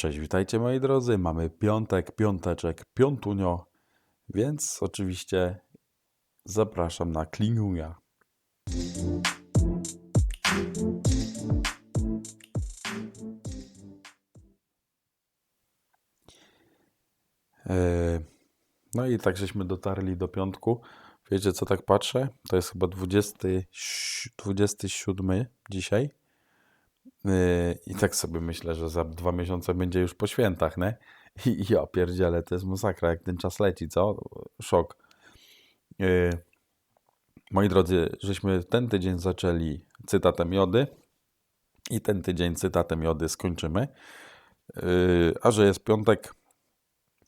Cześć, witajcie moi drodzy. Mamy piątek, piąteczek, piątunio, więc oczywiście zapraszam na Kliniunia. E, No i tak żeśmy dotarli do piątku. Wiecie co tak patrzę? To jest chyba 20, 27 dzisiaj. Yy, I tak sobie myślę, że za dwa miesiące będzie już po świętach, nie? I ja to jest masakra, jak ten czas leci, co? Szok. Yy, Moi drodzy, żeśmy ten tydzień zaczęli cytatem Jody i ten tydzień cytatem Jody skończymy. Yy, A że jest piątek,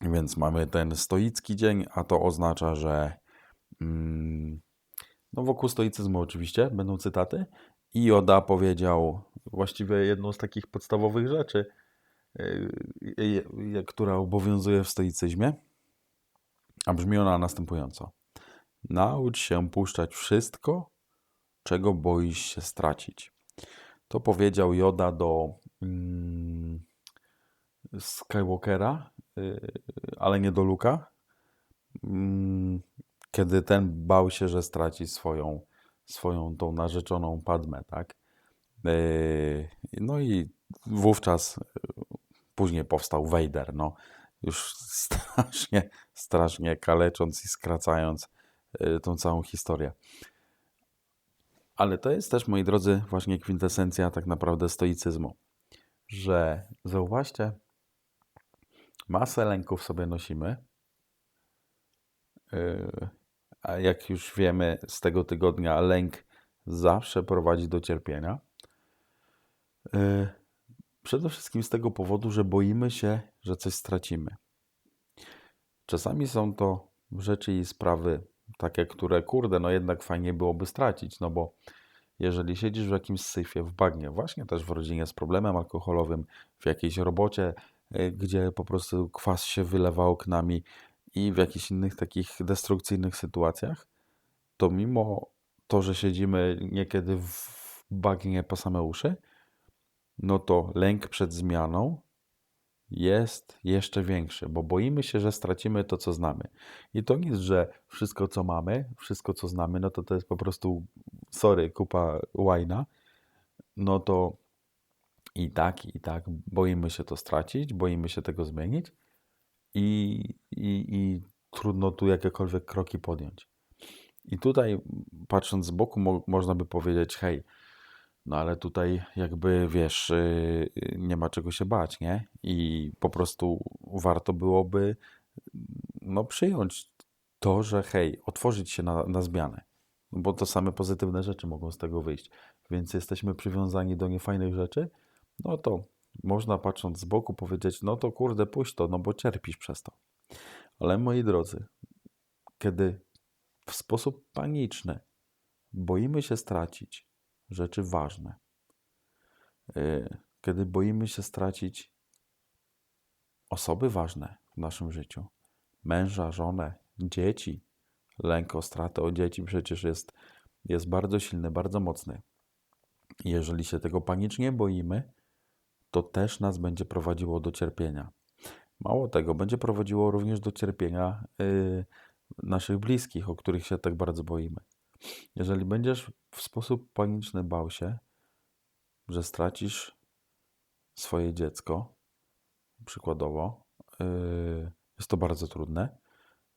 więc mamy ten stoicki dzień, a to oznacza, że mm, no wokół stoicyzmu oczywiście będą cytaty. I Joda powiedział właściwie jedną z takich podstawowych rzeczy, yy, yy, która obowiązuje w stoicyzmie, a brzmi ona następująco. Naucz się puszczać wszystko, czego boisz się stracić. To powiedział Joda do mm, Skywalkera, ale nie do Luka, mm, kiedy ten bał się, że straci swoją, swoją tą narzeczoną Padmę, tak? Yy, No i wówczas yy, później powstał Vader, no już strasznie, strasznie kalecząc i skracając yy, tą całą historię. Ale to jest też, moi drodzy, właśnie kwintesencja tak naprawdę stoicyzmu, że zauważcie, masę lęków sobie nosimy, a jak już wiemy z tego tygodnia, lęk zawsze prowadzi do cierpienia. Yy, Przede wszystkim z tego powodu, że boimy się, że coś stracimy. Czasami są to rzeczy i sprawy takie, które kurde, no jednak fajnie byłoby stracić, no bo jeżeli siedzisz w jakimś syfie, w bagnie, właśnie też w rodzinie z problemem alkoholowym, w jakiejś robocie, y, gdzie po prostu kwas się wylewa oknami i w jakichś innych takich destrukcyjnych sytuacjach, to mimo to, że siedzimy niekiedy w bagnie po same uszy, no to lęk przed zmianą jest jeszcze większy, bo boimy się, że stracimy to, co znamy. I to nie jest, że wszystko, co mamy, wszystko, co znamy, no to to jest po prostu, sorry, kupa łajna, no to i tak, i tak boimy się to stracić, boimy się tego zmienić i, i, i trudno tu jakiekolwiek kroki podjąć. I tutaj, patrząc z boku, mo można by powiedzieć, hej, no ale tutaj jakby wiesz, yy, nie ma czego się bać, nie? I po prostu warto byłoby no przyjąć to, że hej, otworzyć się na, na zmianę. Bo to same pozytywne rzeczy mogą z tego wyjść. Więc jesteśmy przywiązani do niefajnych rzeczy, no to można patrząc z boku powiedzieć, no to kurde, puść to, no bo cierpisz przez to. Ale moi drodzy, kiedy w sposób paniczny boimy się stracić rzeczy ważne, yy, kiedy boimy się stracić osoby ważne w naszym życiu, męża, żonę, dzieci, lęk o stratę o dzieci przecież jest, jest bardzo silny, bardzo mocny. Jeżeli się tego panicznie boimy, to też nas będzie prowadziło do cierpienia. Mało tego, będzie prowadziło również do cierpienia yy, naszych bliskich, o których się tak bardzo boimy. Jeżeli będziesz w sposób paniczny bał się, że stracisz swoje dziecko, przykładowo, yy, jest to bardzo trudne,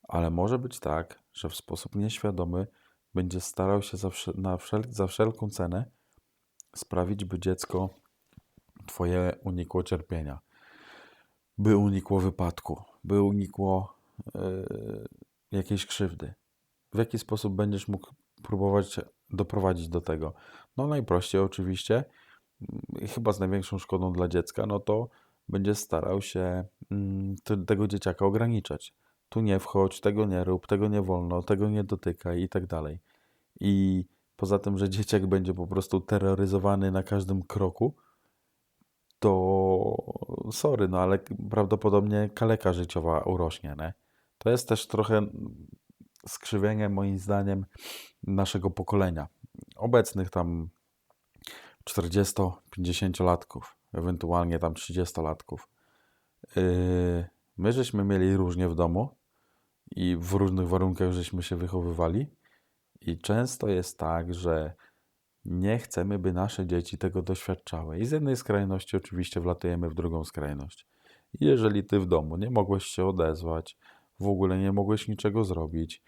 ale może być tak, że w sposób nieświadomy będziesz starał się za, wsze- na wszel- za wszelką cenę sprawić, by dziecko Twoje unikło cierpienia, by unikło wypadku, by unikło yy, jakiejś krzywdy. W jaki sposób będziesz mógł próbować doprowadzić do tego? No najprościej oczywiście, mm, chyba z największą szkodą dla dziecka, no to będziesz starał się te- tego dzieciaka ograniczać. Tu nie wchodź, tego nie rób, tego nie wolno, tego nie dotykaj i tak dalej. I poza tym, że dzieciak będzie po prostu terroryzowany na każdym kroku, to sorry, no ale prawdopodobnie kaleka życiowa urośnie, nie? To jest też trochę skrzywienie, moim zdaniem, naszego pokolenia. Obecnych tam 40-50-latków, ewentualnie tam 30-latków. Yy, my żeśmy mieli różnie w domu i w różnych warunkach żeśmy się wychowywali. I często jest tak, że nie chcemy, by nasze dzieci tego doświadczały. I z jednej skrajności oczywiście wlatujemy w drugą skrajność. Jeżeli ty w domu nie mogłeś się odezwać, w ogóle nie mogłeś niczego zrobić,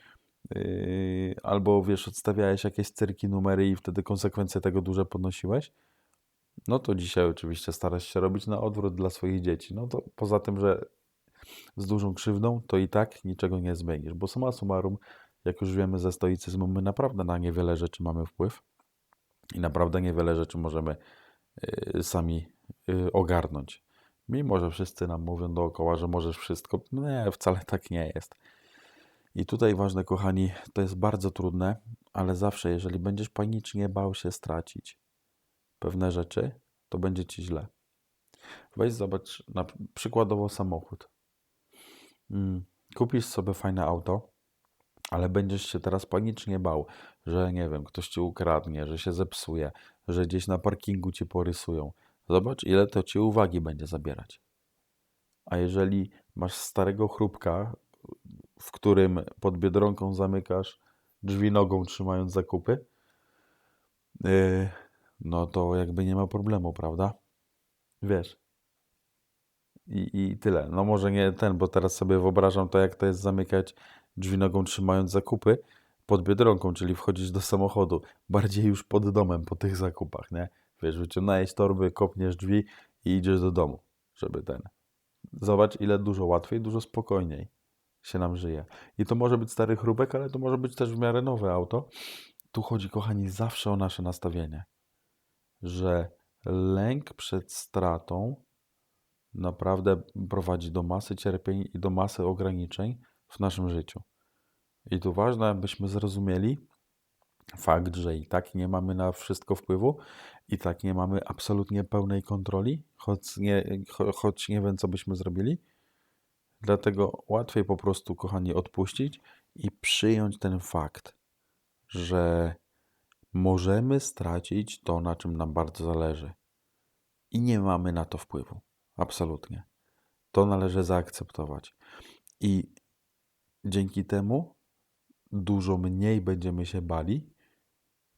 yy, albo wiesz, odstawiałeś jakieś cyrki, numery i wtedy konsekwencje tego duże podnosiłeś, no to dzisiaj oczywiście starasz się robić na odwrót dla swoich dzieci. No to poza tym, że z dużą krzywdą, to i tak niczego nie zmienisz, bo summa summarum, jak już wiemy ze stoicyzmu, my naprawdę na niewiele rzeczy mamy wpływ i naprawdę niewiele rzeczy możemy y, sami y, ogarnąć. Mimo, że wszyscy nam mówią dookoła, że możesz wszystko, nie, wcale tak nie jest. I tutaj ważne, kochani, to jest bardzo trudne, ale zawsze, jeżeli będziesz panicznie bał się stracić pewne rzeczy, to będzie ci źle. Weź zobacz na przykładowo samochód. Mm, Kupisz sobie fajne auto, ale będziesz się teraz panicznie bał, że nie wiem, ktoś ci ukradnie, że się zepsuje, że gdzieś na parkingu ci porysują. Zobacz, ile to ci uwagi będzie zabierać. A jeżeli masz starego chrupka, w którym pod biedronką zamykasz drzwi nogą, trzymając zakupy, yy, no to jakby nie ma problemu, prawda? Wiesz. I, I tyle. No może nie ten, bo teraz sobie wyobrażam to, jak to jest zamykać drzwi nogą, trzymając zakupy pod biedronką, czyli wchodzisz do samochodu, bardziej już pod domem po tych zakupach, nie? Wiesz, wyciągnąłeś torby, kopniesz drzwi i idziesz do domu, żeby ten. Zobacz, ile dużo łatwiej, dużo spokojniej się nam żyje. I to może być stary chrupek, ale to może być też w miarę nowe auto. Tu chodzi, kochani, zawsze o nasze nastawienie, że lęk przed stratą naprawdę prowadzi do masy cierpień i do masy ograniczeń w naszym życiu. I tu ważne, abyśmy zrozumieli fakt, że i tak nie mamy na wszystko wpływu, i tak nie mamy absolutnie pełnej kontroli, choć nie, cho- choć nie wiem, co byśmy zrobili. Dlatego łatwiej po prostu, kochani, odpuścić i przyjąć ten fakt, że możemy stracić to, na czym nam bardzo zależy. I nie mamy na to wpływu. Absolutnie. To należy zaakceptować. I dzięki temu dużo mniej będziemy się bali,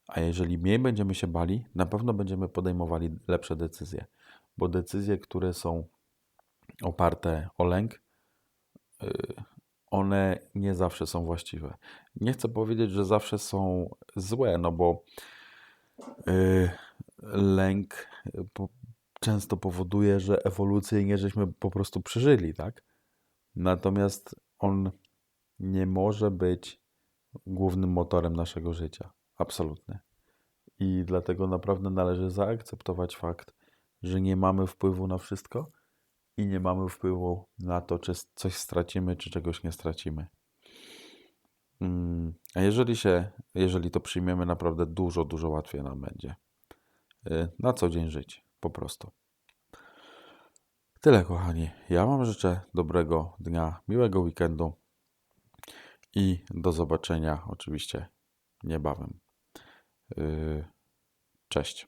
a jeżeli mniej będziemy się bali, na pewno będziemy podejmowali lepsze decyzje, bo decyzje, które są oparte o lęk, y, one nie zawsze są właściwe. Nie chcę powiedzieć, że zawsze są złe, no bo y, lęk po, często powoduje, że ewolucyjnie żeśmy po prostu przeżyli, tak? Natomiast on nie może być głównym motorem naszego życia. Absolutnie. I dlatego naprawdę należy zaakceptować fakt, że nie mamy wpływu na wszystko i nie mamy wpływu na to, czy coś stracimy, czy czegoś nie stracimy. Mm, A jeżeli się, jeżeli to przyjmiemy, naprawdę dużo, dużo łatwiej nam będzie y, na co dzień żyć, po prostu. Tyle, kochani. Ja Wam życzę dobrego dnia, miłego weekendu i do zobaczenia oczywiście niebawem. Yy, Cześć.